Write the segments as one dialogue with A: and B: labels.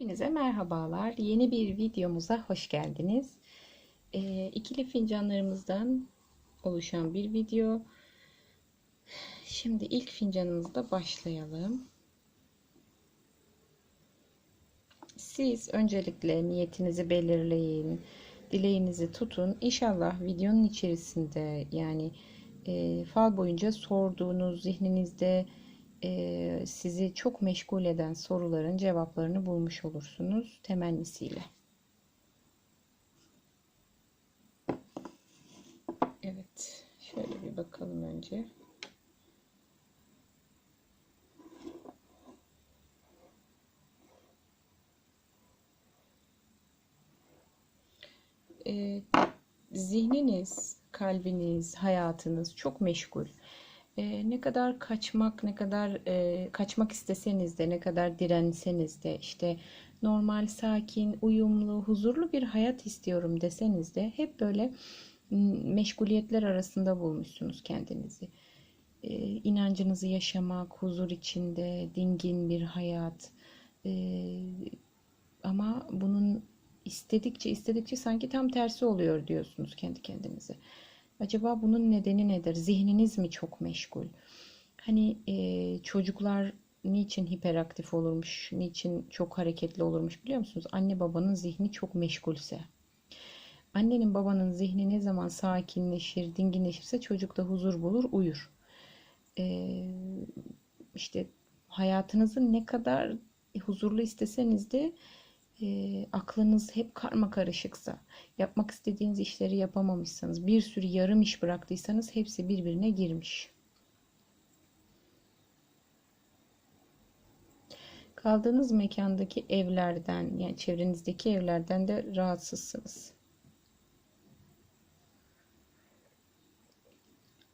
A: Hepinize merhabalar. Yeni bir videomuza hoş geldiniz. Ee, ikili fincanlarımızdan oluşan bir video. Şimdi ilk fincanımızda başlayalım. Siz öncelikle niyetinizi belirleyin. Dileğinizi tutun. İnşallah videonun içerisinde yani e, fal boyunca sorduğunuz zihninizde sizi çok meşgul eden soruların cevaplarını bulmuş olursunuz temennisiyle. Evet, şöyle bir bakalım önce. E, zihniniz, kalbiniz, hayatınız çok meşgul. E, ne kadar kaçmak, ne kadar e, kaçmak isteseniz de, ne kadar direnseniz de, işte normal, sakin, uyumlu, huzurlu bir hayat istiyorum deseniz de hep böyle meşguliyetler arasında bulmuşsunuz kendinizi. E, inancınızı yaşamak, huzur içinde, dingin bir hayat. E, ama bunun istedikçe istedikçe sanki tam tersi oluyor diyorsunuz kendi kendinize. Acaba bunun nedeni nedir? Zihniniz mi çok meşgul? Hani e, çocuklar niçin hiperaktif olurmuş, niçin çok hareketli olurmuş biliyor musunuz? Anne babanın zihni çok meşgulse. Annenin babanın zihni ne zaman sakinleşir, dinginleşirse çocuk da huzur bulur, uyur. E, işte hayatınızı ne kadar huzurlu isteseniz de e, aklınız hep karma karışıksa, yapmak istediğiniz işleri yapamamışsanız, bir sürü yarım iş bıraktıysanız hepsi birbirine girmiş. Kaldığınız mekandaki evlerden, yani çevrenizdeki evlerden de rahatsızsınız.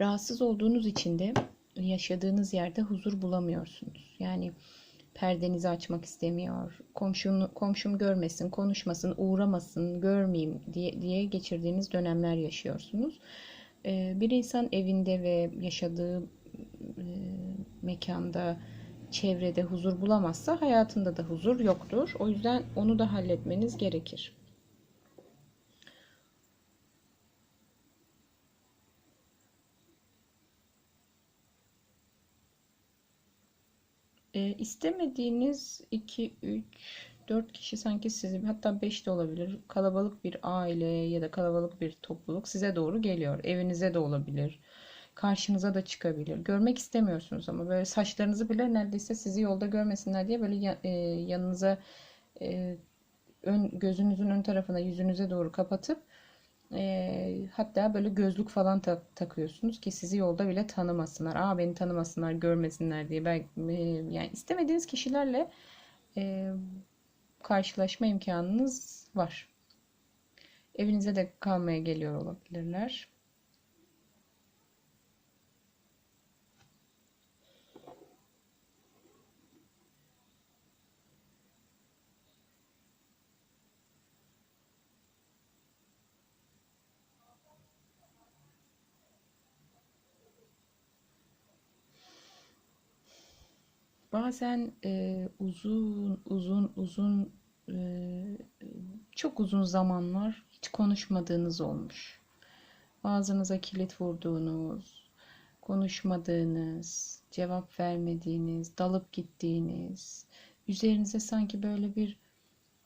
A: Rahatsız olduğunuz için de yaşadığınız yerde huzur bulamıyorsunuz. Yani perdenizi açmak istemiyor. Komşunu, komşum görmesin, konuşmasın, uğramasın, görmeyeyim diye, diye geçirdiğiniz dönemler yaşıyorsunuz. Ee, bir insan evinde ve yaşadığı e, mekanda, çevrede huzur bulamazsa hayatında da huzur yoktur. O yüzden onu da halletmeniz gerekir. E, istemediğiniz 2, 3, 4 kişi sanki sizi hatta 5 de olabilir. Kalabalık bir aile ya da kalabalık bir topluluk size doğru geliyor. Evinize de olabilir. Karşınıza da çıkabilir. Görmek istemiyorsunuz ama böyle saçlarınızı bile neredeyse sizi yolda görmesinler diye böyle e, yanınıza e, ön, gözünüzün ön tarafına yüzünüze doğru kapatıp e, hatta böyle gözlük falan tak, takıyorsunuz ki sizi yolda bile tanımasınlar. Aa beni tanımasınlar, görmesinler diye. Ben e, yani istemediğiniz kişilerle e, karşılaşma imkanınız var. Evinize de kalmaya geliyor olabilirler. Bazen e, uzun uzun uzun e, çok uzun zamanlar hiç konuşmadığınız olmuş. Ağzınıza kilit vurduğunuz, konuşmadığınız, cevap vermediğiniz, dalıp gittiğiniz, üzerinize sanki böyle bir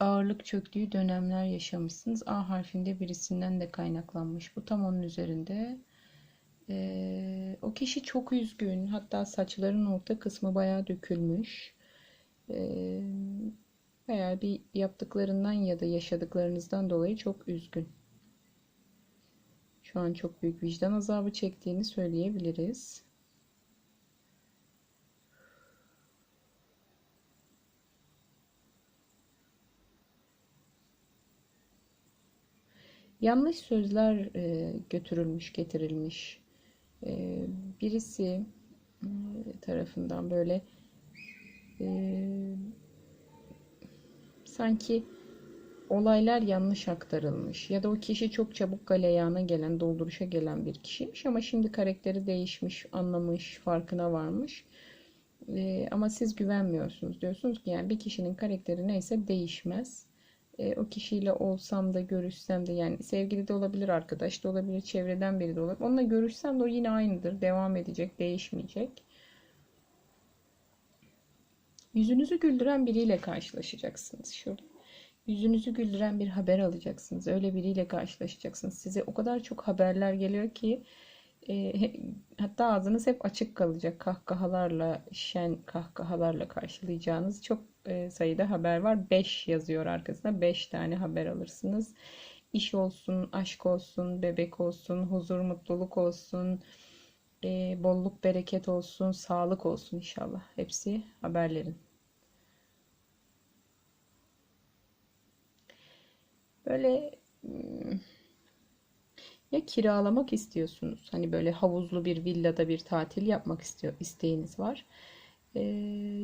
A: ağırlık çöktüğü dönemler yaşamışsınız. A harfinde birisinden de kaynaklanmış. Bu tam onun üzerinde. Ee, o kişi çok üzgün. Hatta saçların orta kısmı bayağı dökülmüş. Ee, bayağı bir yaptıklarından ya da yaşadıklarınızdan dolayı çok üzgün. Şu an çok büyük vicdan azabı çektiğini söyleyebiliriz. Yanlış sözler e, götürülmüş, getirilmiş ee, birisi e, tarafından böyle e, sanki olaylar yanlış aktarılmış ya da o kişi çok çabuk galeyana gelen, dolduruşa gelen bir kişiymiş ama şimdi karakteri değişmiş, anlamış, farkına varmış. E, ama siz güvenmiyorsunuz. Diyorsunuz ki yani bir kişinin karakteri neyse değişmez. E, o kişiyle olsam da görüşsem de yani sevgili de olabilir, arkadaş da olabilir, çevreden biri de olabilir. Onunla görüşsem de o yine aynıdır. Devam edecek, değişmeyecek. Yüzünüzü güldüren biriyle karşılaşacaksınız. Şöyle yüzünüzü güldüren bir haber alacaksınız. Öyle biriyle karşılaşacaksınız. Size o kadar çok haberler geliyor ki e, hatta ağzınız hep açık kalacak. Kahkahalarla, şen kahkahalarla karşılayacağınız çok e, sayıda haber var. 5 yazıyor arkasında. 5 tane haber alırsınız. İş olsun, aşk olsun, bebek olsun, huzur, mutluluk olsun, e, bolluk, bereket olsun, sağlık olsun inşallah. Hepsi haberlerin. Böyle hmm, ya kiralamak istiyorsunuz. Hani böyle havuzlu bir villada bir tatil yapmak istiyor isteğiniz var. Ee,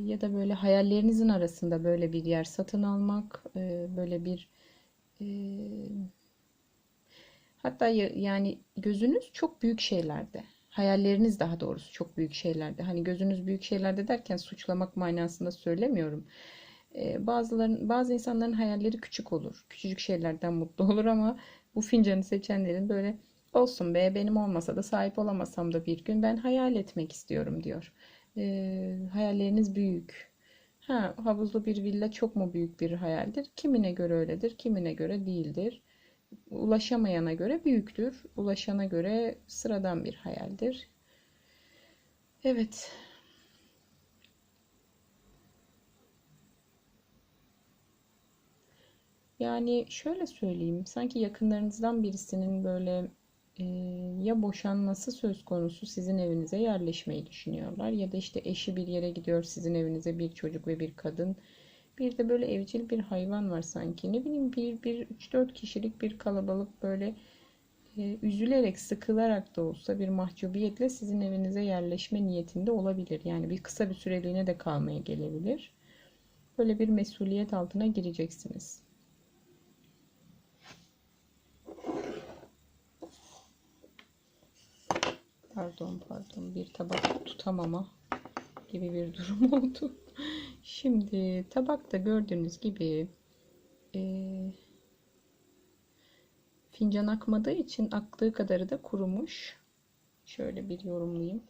A: ya da böyle hayallerinizin arasında böyle bir yer satın almak, e, böyle bir e, hatta ya- yani gözünüz çok büyük şeylerde. Hayalleriniz daha doğrusu çok büyük şeylerde. Hani gözünüz büyük şeylerde derken suçlamak manasında söylemiyorum. Ee, bazıların, bazı insanların hayalleri küçük olur. Küçücük şeylerden mutlu olur ama bu fincanı seçenlerin böyle olsun be benim olmasa da sahip olamasam da bir gün ben hayal etmek istiyorum diyor. Ee, hayalleriniz büyük. Ha, havuzlu bir villa çok mu büyük bir hayaldir? Kimine göre öyledir, kimine göre değildir. Ulaşamayana göre büyüktür, ulaşana göre sıradan bir hayaldir. Evet, yani şöyle söyleyeyim, sanki yakınlarınızdan birisinin böyle e, ya boşanması söz konusu sizin evinize yerleşmeyi düşünüyorlar ya da işte eşi bir yere gidiyor sizin evinize bir çocuk ve bir kadın. Bir de böyle evcil bir hayvan var sanki. Ne bileyim bir, bir üç dört kişilik bir kalabalık böyle e, üzülerek, sıkılarak da olsa bir mahcubiyetle sizin evinize yerleşme niyetinde olabilir. Yani bir kısa bir süreliğine de kalmaya gelebilir. Böyle bir mesuliyet altına gireceksiniz. Pardon pardon bir tabak tutamama gibi bir durum oldu. Şimdi tabakta gördüğünüz gibi e, fincan akmadığı için aktığı kadarı da kurumuş. Şöyle bir yorumlayayım.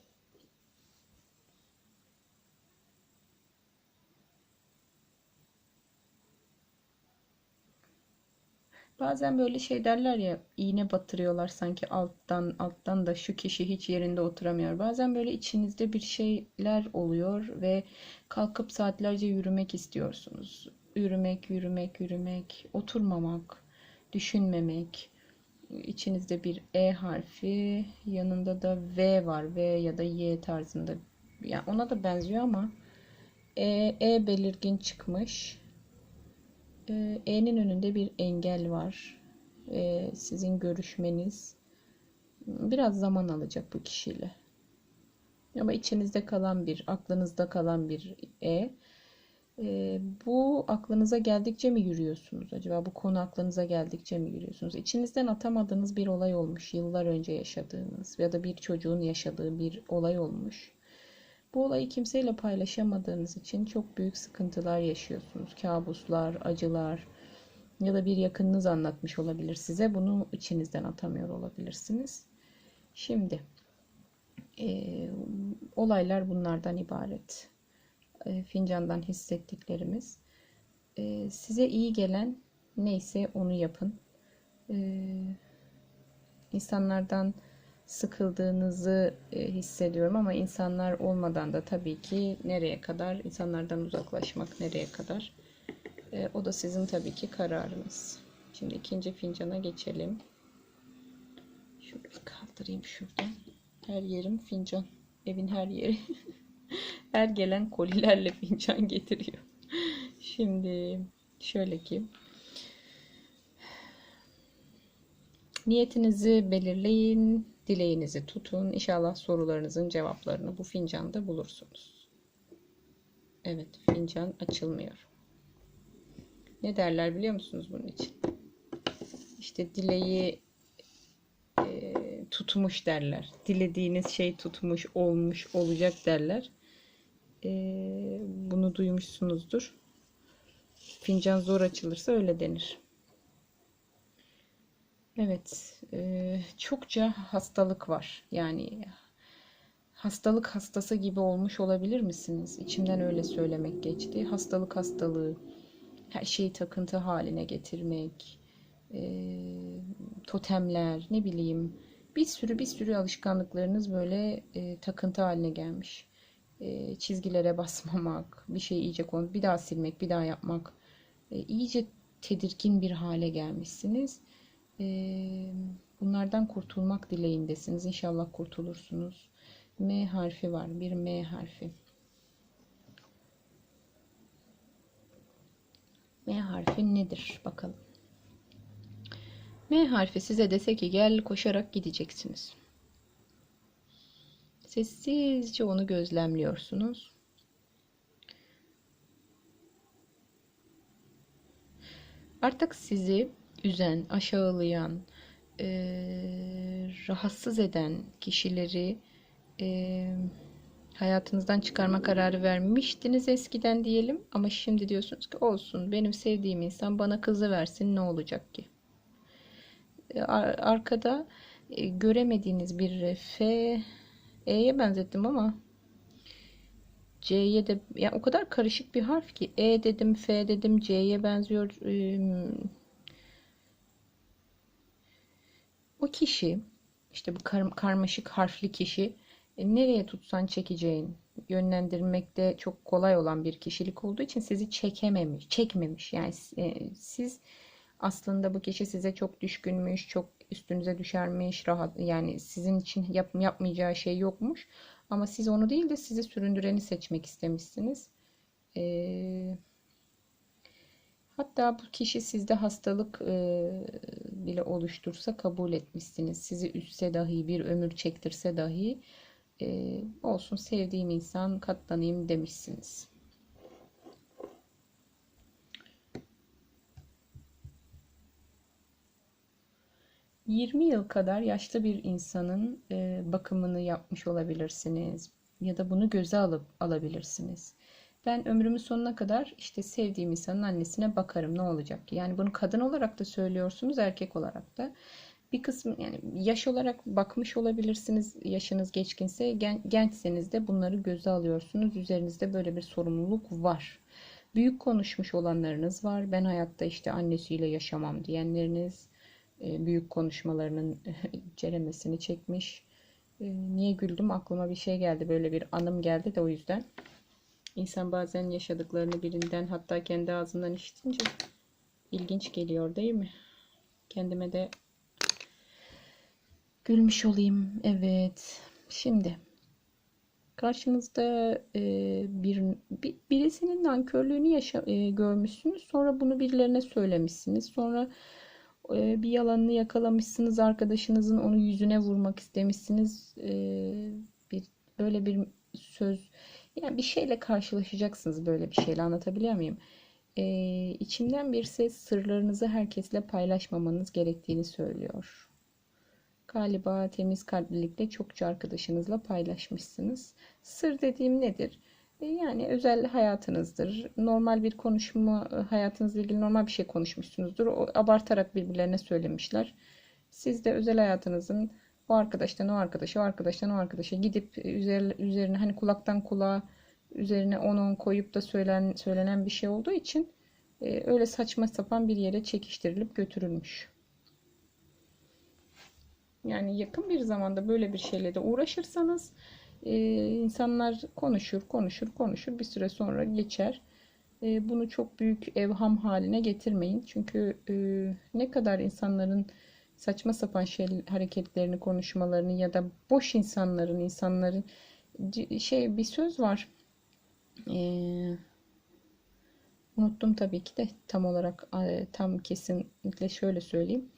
A: Bazen böyle şey derler ya iğne batırıyorlar sanki alttan alttan da şu kişi hiç yerinde oturamıyor. Bazen böyle içinizde bir şeyler oluyor ve kalkıp saatlerce yürümek istiyorsunuz. Yürümek, yürümek, yürümek, oturmamak, düşünmemek. İçinizde bir E harfi, yanında da V var. V ya da Y tarzında. Yani ona da benziyor ama E, E belirgin çıkmış. Ee, E'nin önünde bir engel var. Ee, sizin görüşmeniz biraz zaman alacak bu kişiyle. Ama içinizde kalan bir, aklınızda kalan bir E. Ee, bu aklınıza geldikçe mi yürüyorsunuz? Acaba bu konu aklınıza geldikçe mi yürüyorsunuz? İçinizden atamadığınız bir olay olmuş, yıllar önce yaşadığınız ya da bir çocuğun yaşadığı bir olay olmuş. Bu olayı kimseyle paylaşamadığınız için çok büyük sıkıntılar yaşıyorsunuz. Kabuslar, acılar ya da bir yakınınız anlatmış olabilir size. Bunu içinizden atamıyor olabilirsiniz. Şimdi e, olaylar bunlardan ibaret. E, fincandan hissettiklerimiz. E, size iyi gelen neyse onu yapın. E, insanlardan sıkıldığınızı e, hissediyorum ama insanlar olmadan da tabii ki nereye kadar insanlardan uzaklaşmak nereye kadar E, o da sizin tabii ki kararınız. Şimdi ikinci fincana geçelim. Bir kaldırayım şuradan. Her yerim fincan. Evin her yeri. her gelen kolilerle fincan getiriyor. Şimdi şöyle ki niyetinizi belirleyin. Dileğinizi tutun. İnşallah sorularınızın cevaplarını bu fincanda bulursunuz. Evet, fincan açılmıyor. Ne derler biliyor musunuz bunun için? İşte dileği e, tutmuş derler. Dilediğiniz şey tutmuş, olmuş, olacak derler. e, bunu duymuşsunuzdur. Fincan zor açılırsa öyle denir. Evet, e, çokça hastalık var. Yani hastalık hastası gibi olmuş olabilir misiniz? İçimden öyle söylemek geçti. Hastalık hastalığı, her şeyi takıntı haline getirmek, e, totemler, ne bileyim, bir sürü bir sürü alışkanlıklarınız böyle e, takıntı haline gelmiş. E, çizgilere basmamak, bir şeyi iyice konu, bir daha silmek, bir daha yapmak. E, iyice tedirgin bir hale gelmişsiniz. Bunlardan kurtulmak dileğindesiniz. İnşallah kurtulursunuz. M harfi var. Bir M harfi. M harfi nedir? Bakalım. M harfi size dese ki gel koşarak gideceksiniz. Sessizce onu gözlemliyorsunuz. Artık sizi üzen, aşağılayan, e, rahatsız eden kişileri e, hayatınızdan çıkarma kararı vermiştiniz eskiden diyelim ama şimdi diyorsunuz ki olsun benim sevdiğim insan bana kızı versin ne olacak ki? E, arkada e, göremediğiniz bir F E'ye benzettim ama C'ye de yani o kadar karışık bir harf ki E dedim F dedim C'ye benziyor o kişi işte bu kar karmaşık harfli kişi e, nereye tutsan çekeceğin yönlendirmekte çok kolay olan bir kişilik olduğu için sizi çekememiş çekmemiş yani e, siz aslında bu kişi size çok düşkünmüş, çok üstünüze düşermiş, rahat yani sizin için yap, yapmayacağı şey yokmuş. Ama siz onu değil de sizi süründüreni seçmek istemişsiniz. Ee, hatta bu kişi sizde hastalık e, bile oluştursa kabul etmişsiniz. Sizi üstse dahi, bir ömür çektirse dahi e, olsun sevdiğim insan katlanayım demişsiniz. 20 yıl kadar yaşlı bir insanın e, bakımını yapmış olabilirsiniz ya da bunu göze alıp alabilirsiniz. Ben ömrümün sonuna kadar işte sevdiğim insanın annesine bakarım ne olacak? Yani bunu kadın olarak da söylüyorsunuz, erkek olarak da. Bir kısım yani yaş olarak bakmış olabilirsiniz. Yaşınız geçkinse, gen, gençseniz de bunları göze alıyorsunuz. Üzerinizde böyle bir sorumluluk var. Büyük konuşmuş olanlarınız var. Ben hayatta işte annesiyle yaşamam diyenleriniz, e, büyük konuşmalarının ceremesini çekmiş. E, niye güldüm? Aklıma bir şey geldi. Böyle bir anım geldi de o yüzden. İnsan bazen yaşadıklarını birinden hatta kendi ağzından işitince ilginç geliyor değil mi? Kendime de gülmüş olayım. Evet. Şimdi karşınızda e, bir, bir birisinin nankörlüğünü yaşa, e, görmüşsünüz. Sonra bunu birilerine söylemişsiniz. Sonra ee, bir yalanını yakalamışsınız arkadaşınızın onu yüzüne vurmak istemişsiniz ee, bir böyle bir söz yani bir şeyle karşılaşacaksınız böyle bir şeyle anlatabiliyor muyum? Ee, içimden bir ses sırlarınızı herkesle paylaşmamanız gerektiğini söylüyor. Galiba temiz kalplilikle çokça arkadaşınızla paylaşmışsınız. Sır dediğim nedir? E, yani özel hayatınızdır. Normal bir konuşma, e, hayatınızla ilgili normal bir şey konuşmuşsunuzdur. O, abartarak birbirlerine söylemişler. Siz de özel hayatınızın o arkadaştan o arkadaşa, o arkadaştan o arkadaşa gidip üzerine hani kulaktan kulağa üzerine 10-10 koyup da söylen, söylenen bir şey olduğu için e, öyle saçma sapan bir yere çekiştirilip götürülmüş. Yani yakın bir zamanda böyle bir şeyle de uğraşırsanız e, insanlar konuşur, konuşur, konuşur. Bir süre sonra geçer. E, bunu çok büyük evham haline getirmeyin. Çünkü e, ne kadar insanların saçma sapan şey hareketlerini, konuşmalarını ya da boş insanların, insanların şey bir söz var. E, unuttum tabii ki de tam olarak tam kesinlikle şöyle söyleyeyim.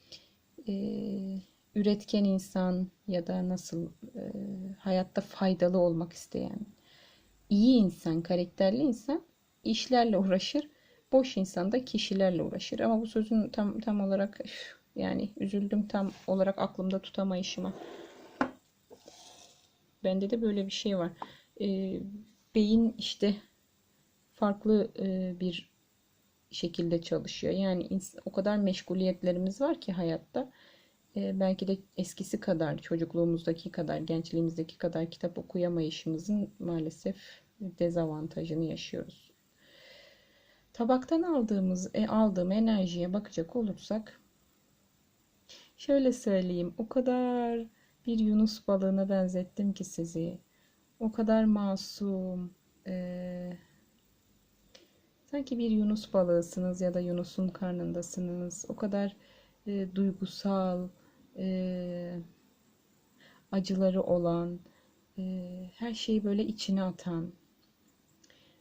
A: E, üretken insan ya da nasıl e, hayatta faydalı olmak isteyen iyi insan, karakterli insan işlerle uğraşır. Boş insan da kişilerle uğraşır. Ama bu sözün tam tam olarak üf, yani üzüldüm tam olarak aklımda tutamayışıma. Bende de böyle bir şey var. Ee, beyin işte farklı e, bir şekilde çalışıyor. Yani o kadar meşguliyetlerimiz var ki hayatta. E, belki de eskisi kadar, çocukluğumuzdaki kadar, gençliğimizdeki kadar kitap okuyamayışımızın maalesef dezavantajını yaşıyoruz. Tabaktan aldığımız, e, aldığım enerjiye bakacak olursak, şöyle söyleyeyim, o kadar bir Yunus balığına benzettim ki sizi. O kadar masum, e, sanki bir Yunus balığısınız ya da Yunus'un karnındasınız. O kadar e, duygusal, e, acıları olan, e, her şeyi böyle içine atan.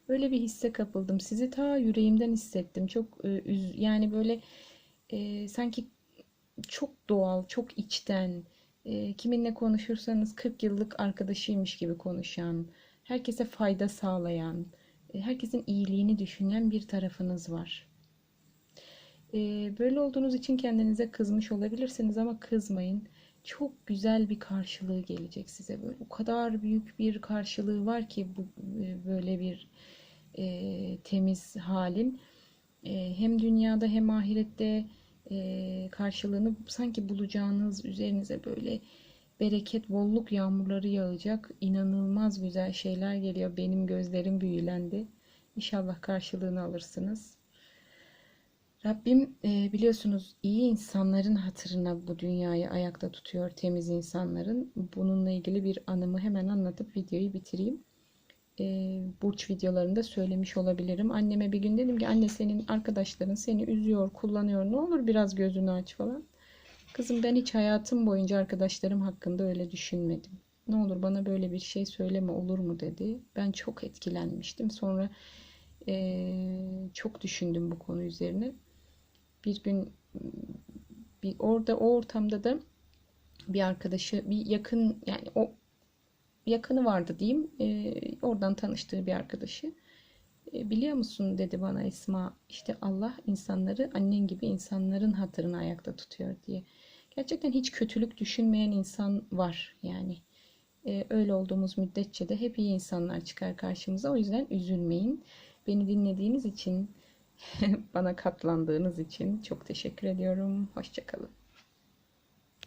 A: Öyle bir hisse kapıldım. Sizi ta yüreğimden hissettim. Çok e, üz yani böyle e, sanki çok doğal, çok içten, e, kiminle konuşursanız 40 yıllık arkadaşıymış gibi konuşan, herkese fayda sağlayan, e, herkesin iyiliğini düşünen bir tarafınız var. E, böyle olduğunuz için kendinize kızmış olabilirsiniz ama kızmayın. Çok güzel bir karşılığı gelecek size böyle. O kadar büyük bir karşılığı var ki bu e, böyle bir e, temiz halin. E, hem dünyada hem ahirette e, karşılığını sanki bulacağınız üzerinize böyle bereket, bolluk yağmurları yağacak. İnanılmaz güzel şeyler geliyor. Benim gözlerim büyülendi. İnşallah karşılığını alırsınız. Rabbim e, biliyorsunuz iyi insanların hatırına bu dünyayı ayakta tutuyor, temiz insanların. Bununla ilgili bir anımı hemen anlatıp videoyu bitireyim. E, burç videolarında söylemiş olabilirim. Anneme bir gün dedim ki anne senin arkadaşların seni üzüyor, kullanıyor. Ne olur biraz gözünü aç falan. Kızım ben hiç hayatım boyunca arkadaşlarım hakkında öyle düşünmedim. Ne olur bana böyle bir şey söyleme olur mu dedi. Ben çok etkilenmiştim. Sonra e, çok düşündüm bu konu üzerine. Bir gün bir orada o ortamda da bir arkadaşı bir yakın yani yakını vardı diyeyim. E, oradan tanıştığı bir arkadaşı. E, biliyor musun dedi bana Esma işte Allah insanları annen gibi insanların hatırını ayakta tutuyor diye. Gerçekten hiç kötülük düşünmeyen insan var yani. E, öyle olduğumuz müddetçe de hep iyi insanlar çıkar karşımıza. O yüzden üzülmeyin. Beni dinlediğiniz için, bana katlandığınız için çok teşekkür ediyorum. Hoşçakalın.